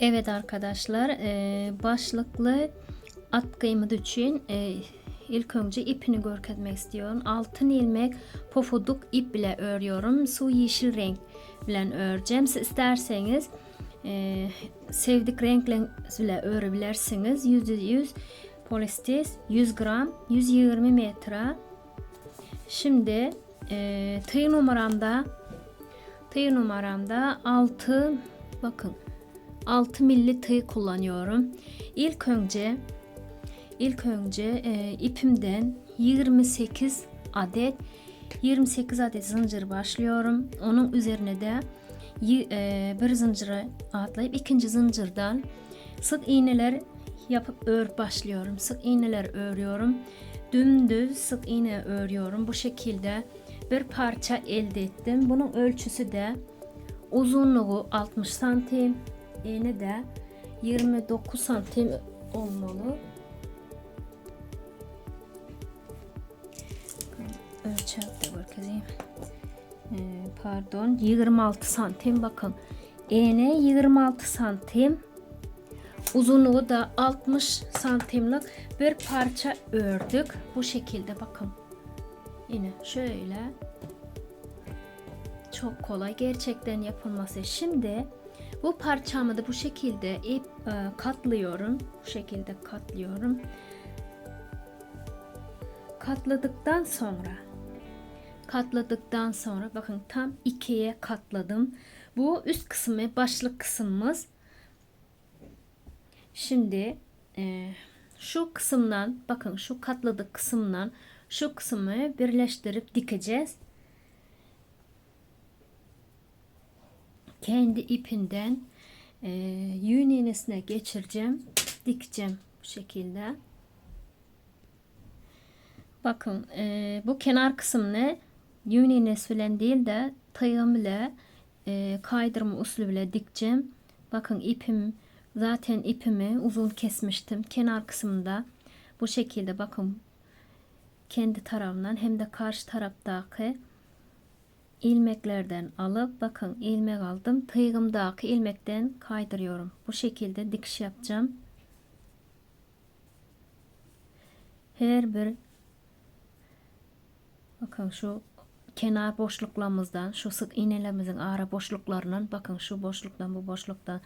Evet arkadaşlar e, başlıklı at kıymeti için e, ilk önce ipini görkezmek istiyorum. Altın ilmek pofuduk ip ile örüyorum. Su yeşil renk ile öreceğim. Siz isterseniz e, sevdik renkle ile örebilirsiniz. %100 polistis 100 gram 120 metre. Şimdi tığ numaramda tığ numaramda 6 bakın 6 milli tığ kullanıyorum. İlk önce ilk önce e, ipimden 28 adet 28 adet zincir başlıyorum. Onun üzerine de e, bir zinciri atlayıp ikinci zincirden sık iğneler yapıp ör başlıyorum. Sık iğneler örüyorum. Dümdüz sık iğne örüyorum. Bu şekilde bir parça elde ettim. Bunun ölçüsü de uzunluğu 60 santim, eni de 29 santim olmalı. Ölçek bakayım. Ee, pardon 26 santim bakın. Eni 26 santim. Uzunluğu da 60 santimlik bir parça ördük. Bu şekilde bakın. Yine şöyle çok kolay gerçekten yapılması. Şimdi bu parçamı da bu şekilde ip e, katlıyorum. Bu şekilde katlıyorum. Katladıktan sonra katladıktan sonra bakın tam ikiye katladım. Bu üst kısmı başlık kısmımız. Şimdi e, şu kısımdan bakın şu katladık kısımdan şu kısmı birleştirip dikeceğiz. Kendi ipinden e, yün iğnesine geçireceğim. Dikeceğim bu şekilde. Bakın e, bu kenar kısmını yün iğnesi falan değil de tığım ile e, kaydırma usulüyle dikeceğim. Bakın ipim zaten ipimi uzun kesmiştim. Kenar kısmında bu şekilde bakın kendi tarafından hem de karşı taraftaki ilmeklerden alıp bakın ilmek aldım. Tığımdaki ilmekten kaydırıyorum. Bu şekilde dikiş yapacağım. Her bir bakın şu kenar boşluklarımızdan şu sık iğnelerimizin ara boşluklarından bakın şu boşluktan bu boşluktan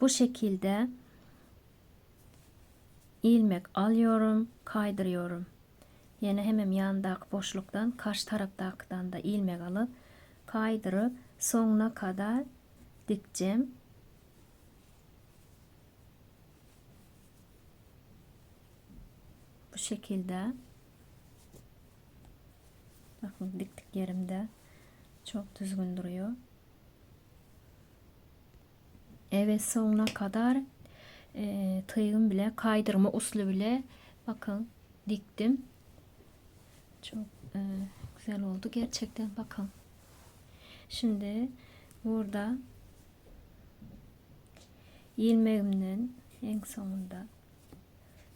bu şekilde ilmek alıyorum kaydırıyorum. Yine hemen yandaki boşluktan karşı taraftakinden da ilmek alıp kaydırıp sonuna kadar dikeceğim. Bu şekilde. Bakın diktik yerimde. Çok düzgün duruyor. Evet sonuna kadar e, tığım bile kaydırma uslu bile bakın diktim. Çok e, güzel oldu gerçekten bakın. Şimdi burada ilmeğimden en sonunda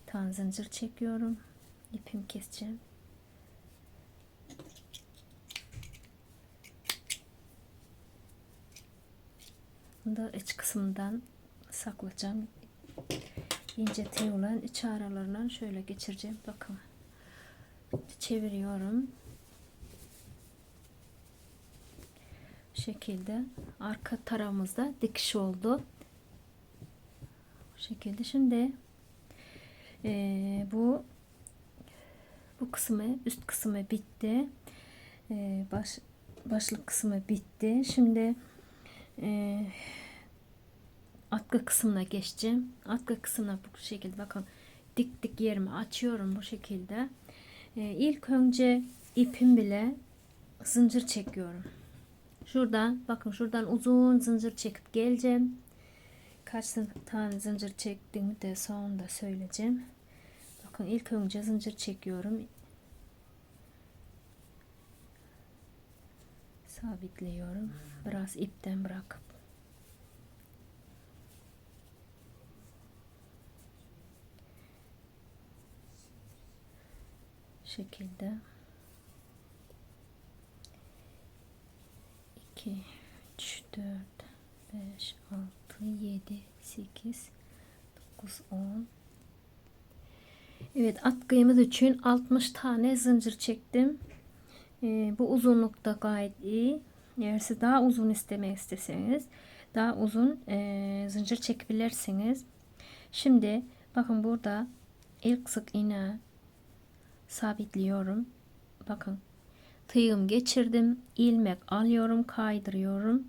tan zincir çekiyorum. İpim keseceğim. Bunu da iç kısımdan saklayacağım. İnce tığla iç aralarından şöyle geçireceğim. Bakın. Çeviriyorum. Şekilde arka tarafımızda dikiş oldu. Bu şekilde şimdi e, bu bu kısmı üst kısmı bitti. E, baş başlık kısmı bitti. Şimdi e, atkı kısmına geçeceğim. Atkı kısmına bu şekilde bakın dik dik yerimi açıyorum bu şekilde. E, ilk önce ipim bile zincir çekiyorum. Şuradan bakın şuradan uzun zincir çekip geleceğim. Kaç tane zincir çektiğimi de sonunda söyleyeceğim. Bakın ilk önce zincir çekiyorum. Sabitliyorum. Biraz ipten bırakıp. şekilde 2 3 4 5 6 7, 8, 9, 10. Evet atkıyımız için 60 tane zincir çektim. Ee, bu uzunlukta gayet iyi. Eğer siz daha uzun istemek isteseniz daha uzun e, zincir çekebilirsiniz. Şimdi bakın burada ilk sık iğne sabitliyorum. Bakın tığım geçirdim. ilmek alıyorum, kaydırıyorum.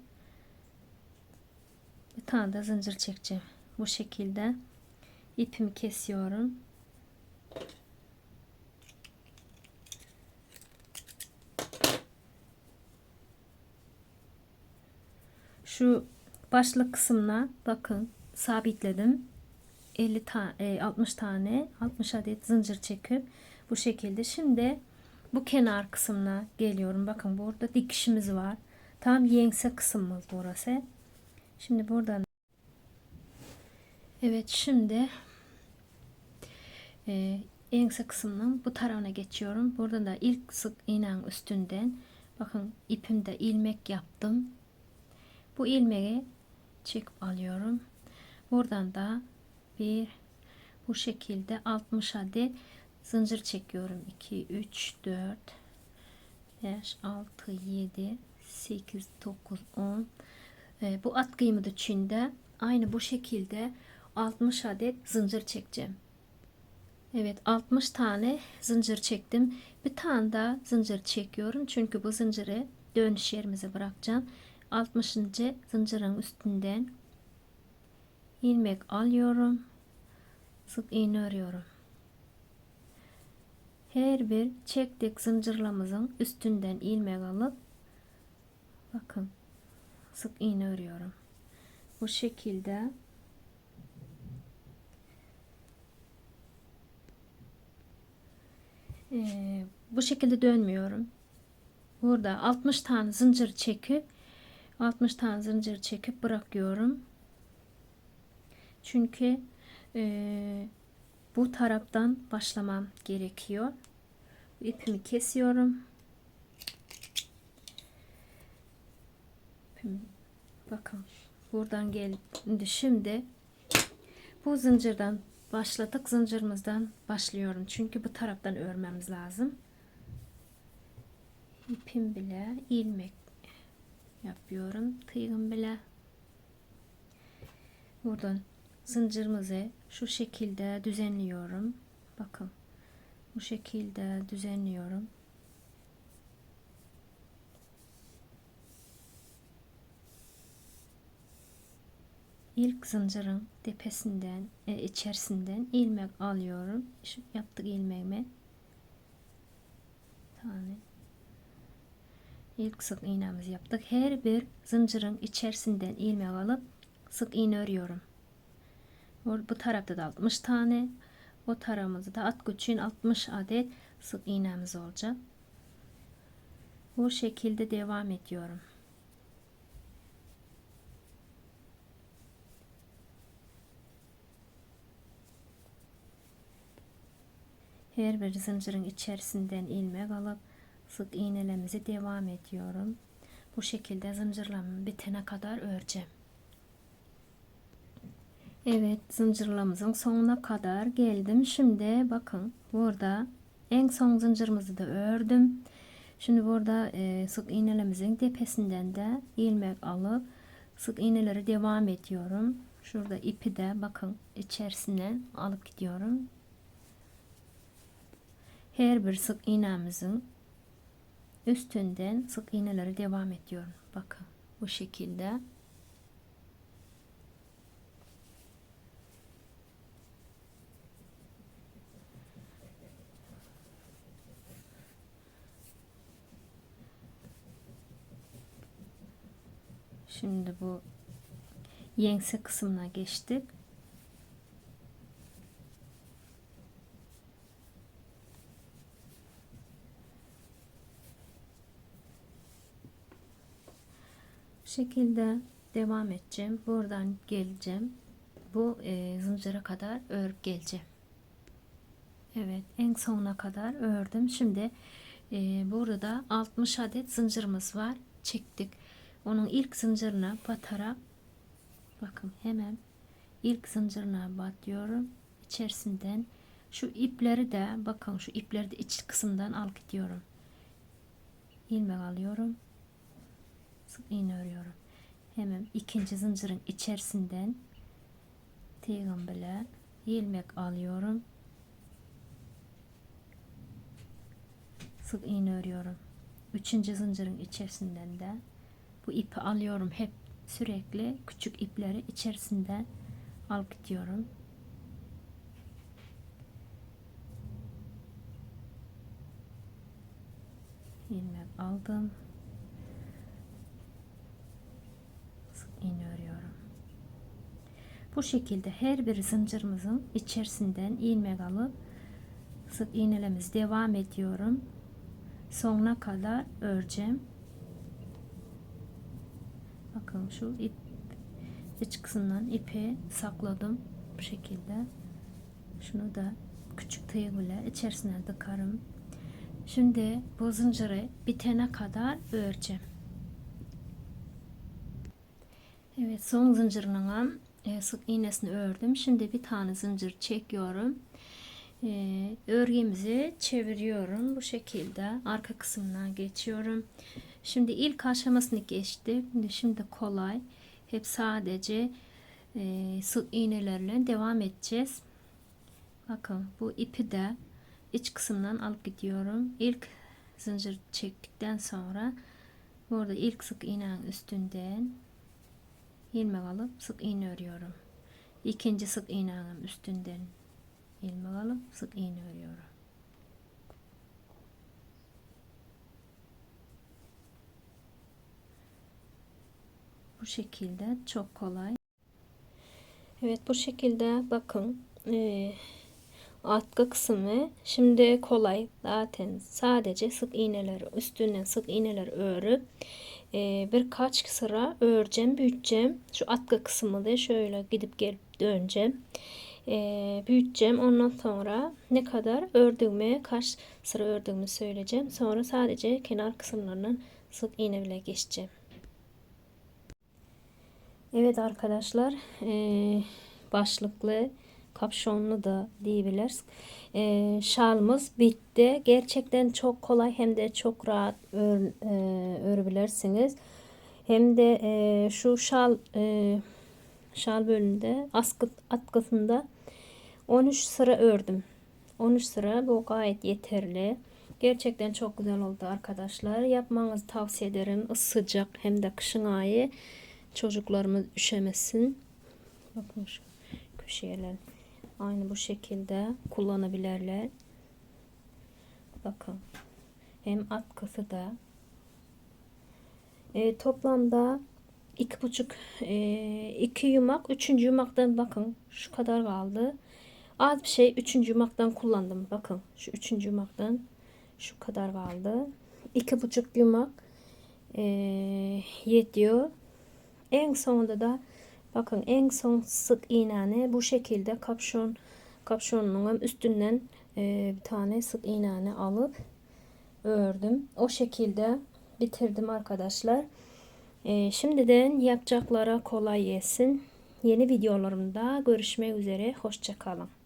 Bir tane de zincir çekeceğim. Bu şekilde ipimi kesiyorum. Şu başlık kısmına bakın sabitledim. 50 tane 60 tane 60 adet zincir çekip bu şekilde şimdi bu kenar kısmına geliyorum. Bakın burada dikişimiz var. Tam yengse kısmımız burası. Şimdi buradan Evet şimdi e, ense kısmının bu tarafına geçiyorum. Burada da ilk sık iğnenin üstünden bakın ipimde ilmek yaptım. Bu ilmeği çekip alıyorum. Buradan da bir bu şekilde 60 adet zincir çekiyorum. 2 3 4 5 6 7 8 9 10 e, bu at kıyımı da içinde aynı bu şekilde 60 adet zincir çekeceğim. Evet 60 tane zincir çektim. Bir tane daha zincir çekiyorum. Çünkü bu zinciri dönüş yerimize bırakacağım. 60. zincirin üstünden ilmek alıyorum. Sık iğne örüyorum. Her bir çektik zincirlamızın üstünden ilmek alıp bakın sık iğne örüyorum. Bu şekilde Ee, bu şekilde dönmüyorum. Burada 60 tane zincir çekip 60 tane zincir çekip bırakıyorum. Çünkü e, bu taraftan başlamam gerekiyor. İpimi kesiyorum. Bakın buradan geldi. Şimdi bu zincirden başladık. Zincirimizden başlıyorum. Çünkü bu taraftan örmemiz lazım. İpim bile ilmek yapıyorum. Tığım bile buradan zincirimizi şu şekilde düzenliyorum. Bakın bu şekilde düzenliyorum. ilk zincirin tepesinden e, içerisinden ilmek alıyorum. Şu yaptık ilmeğimi. Tane. İlk sık iğnemizi yaptık. Her bir zincirin içerisinden ilmek alıp sık iğne örüyorum. Bu tarafta da 60 tane. O tarafımızda da at için 60 adet sık iğnemiz olacak. Bu şekilde devam ediyorum. her bir zincirin içerisinden ilmek alıp sık iğnelerimizi devam ediyorum. Bu şekilde zincirlamamı bitene kadar öreceğim. Evet zincirlamamızın sonuna kadar geldim. Şimdi bakın burada en son zincirimizi de ördüm. Şimdi burada e, sık iğnelerimizin tepesinden de ilmek alıp sık iğneleri devam ediyorum. Şurada ipi de bakın içerisine alıp gidiyorum her bir sık iğnemizin üstünden sık iğneleri devam ediyorum. Bakın bu şekilde. Şimdi bu yengse kısmına geçtik. şekilde devam edeceğim. Buradan geleceğim. Bu e, zincire kadar örüp geleceğim. Evet en sonuna kadar ördüm. Şimdi e, burada 60 adet zincirimiz var. Çektik. Onun ilk zincirine batarak Bakın hemen ilk zincirine batıyorum. İçerisinden şu ipleri de bakın şu ipleri de iç kısımdan al gidiyorum. ilmek alıyorum. Sık iğne örüyorum. Hemen ikinci zincirin içerisinden tığım bile ilmek alıyorum. Sık iğne örüyorum. Üçüncü zincirin içerisinden de bu ipi alıyorum hep sürekli küçük ipleri içerisinden al gidiyorum. ilmek aldım. Sık iğne örüyorum. Bu şekilde her bir zincirimizin içerisinden ilmek alıp sık iğnelerimiz devam ediyorum. Sonuna kadar öreceğim. Bakın şu ip iç kısmından ipi sakladım bu şekilde. Şunu da küçük tığ ile içerisine tıkarım. Şimdi bu zinciri bitene kadar öreceğim. Evet son zincirinin e, sık iğnesini ördüm. Şimdi bir tane zincir çekiyorum. E, örgümüzü çeviriyorum. Bu şekilde arka kısmına geçiyorum. Şimdi ilk aşamasını geçtik. Şimdi kolay. Hep sadece e, sık iğnelerle devam edeceğiz. Bakın bu ipi de iç kısımdan alıp gidiyorum. İlk zincir çektikten sonra burada ilk sık iğnenin üstünden ilmek alıp sık iğne örüyorum. İkinci sık iğnenin üstünden ilmek alıp sık iğne örüyorum. Bu şekilde çok kolay. Evet bu şekilde bakın. Ee, arka kısmı şimdi kolay zaten sadece sık iğneleri üstünden sık iğneler örüp e, birkaç sıra öreceğim büyüteceğim şu arka kısmı da şöyle gidip gelip döneceğim e, büyüteceğim ondan sonra ne kadar ördüğümü kaç sıra ördüğümü söyleyeceğim sonra sadece kenar kısımlarının sık iğne bile geçeceğim Evet arkadaşlar e, başlıklı kapşonlu da diyebiliriz. E, şalımız bitti. Gerçekten çok kolay hem de çok rahat ör, e, örebilirsiniz. Hem de e, şu şal e, şal bölümünde askı atkısında 13 sıra ördüm. 13 sıra bu gayet yeterli. Gerçekten çok güzel oldu arkadaşlar. Yapmanızı tavsiye ederim. Sıcak hem de kışın ayı çocuklarımız üşemesin. Bakın şu köşeler. Aynı bu şekilde kullanabilirler. Bakın. Hem atkısı da e, toplamda iki buçuk e, iki yumak üçüncü yumaktan bakın şu kadar kaldı az bir şey üçüncü yumaktan kullandım bakın şu üçüncü yumaktan şu kadar kaldı iki buçuk yumak e, yetiyor en sonunda da bakın en son sık iğneni bu şekilde kapşon kapşonunun üstünden e, bir tane sık iğneni alıp ördüm. O şekilde bitirdim arkadaşlar. E, şimdiden yapacaklara kolay gelsin. Yeni videolarımda görüşmek üzere. Hoşçakalın.